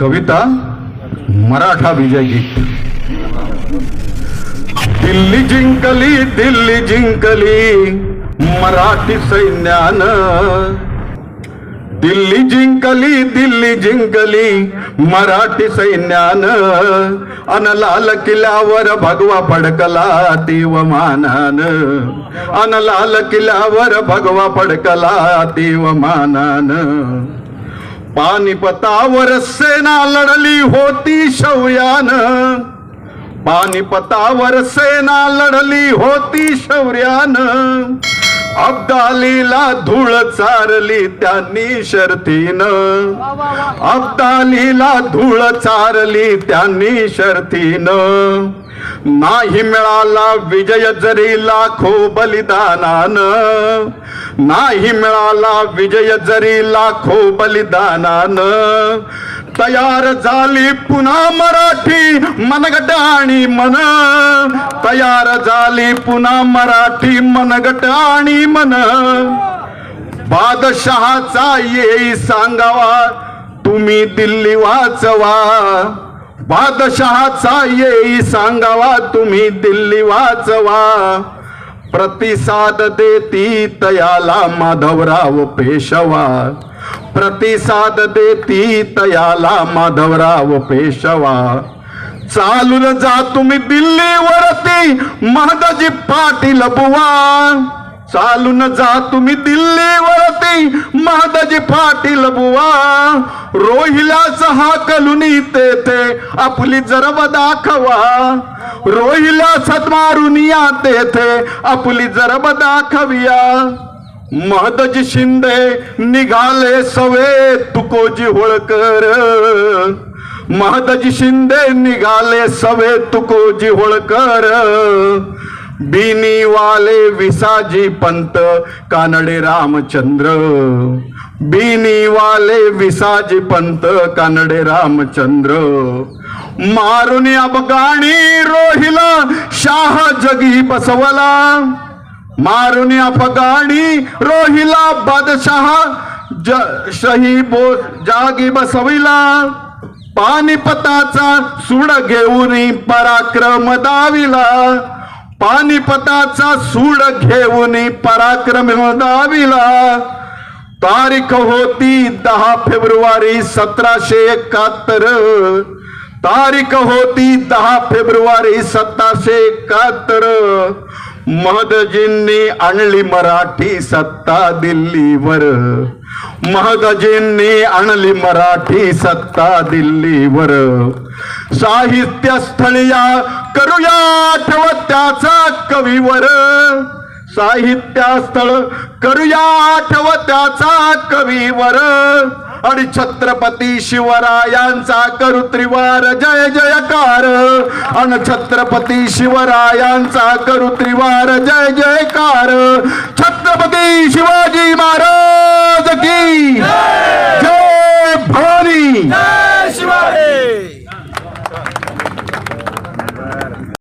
कविता मराठा विजय. गीत दिल्ली जिंकली दिल्ली जिंकली मराठी सैन्यान. दिल्ली जिंकली दिल्ली जिंकली मराठी सैन्यान. अन लाल किल्ल्यावर भगवा फडकला देवमानान अन लाल किल्ल्यावर भगवा फडकला देवमानान पानिपतावर सेना लढली होती शौर्यानं. पानिपतावर सेना लढली होती शौर्यानं. अब्दालीला धूळ चारली त्यांनी शर्थीनं. अब्दालीला धूळ चारली त्यांनी शर्थीनं. नाही मिळाला विजय जरी लाखो बलिदानान नाही मिळाला विजय जरी लाखो बलिदानानं तयार झाली पुन्हा मराठी मनगट आणि मन तयार झाली पुन्हा मराठी मनगट आणि मन. बादशहाचा येई सांगावा तुम्ही दिल्ली वाचवा. बादशहाचा येई सांगावा तुम्ही दिल्ली वाचवा. प्रतिसाद देती तयाला माधवराव पेशवा. प्रतिसाद देती तयाला माधवराव पेशवा. चालून जा तुम्ही दिल्लीवरती महादाजी पाटील बुवा. चालून जा तुम्ही दिल्लीवरती. महादाजी पाटील बुवा रोहिला सहा कलुनी तेथे आपली जरब दाखवा. रोहिला सदमारून या तेथे आपली जरब दाखविया. महदजी शिंदे निघाले सवे तुकोजी होळकर. महदजी शिंदे निघाले सवे तुकोजी होळकर. बिनीवाले विसाजी पंत कानडे रामचंद्र. बिनीवाले विसाजी पंत कानडे रामचंद्र. मारुनी अफगाणी रोहिला शाह जगी बसवला मारुनी अफगाणी रोहिला बादशाह ज शही बो जागी बसविला पानिपताचा सूड घेऊन पराक्रम दाविला. पानिपताचा सूड घेऊन पराक्रम दाविला. तारीख होती दहा फेब्रुवारी सतराशे एकाहत्तर. तारीख होती दहा फेब्रुवारी सतराशे एकाहत्तर. महदजींनी आणली मराठी सत्ता दिल्लीवर. महदजींनी आणली मराठी सत्ता दिल्लीवर. साहित्य स्थळीया करूया आठवत त्याचा कवीवर. साहित्यस्थळ करूया आठवत त्याचा कवीवर. आणि छत्रपती शिवरायांचा करू त्रिवार जय जयकार. आणि छत्रपती शिवरायांचा करू त्रिवार जय जयकार. छत्रपती शिवाजी महाराज! aqui!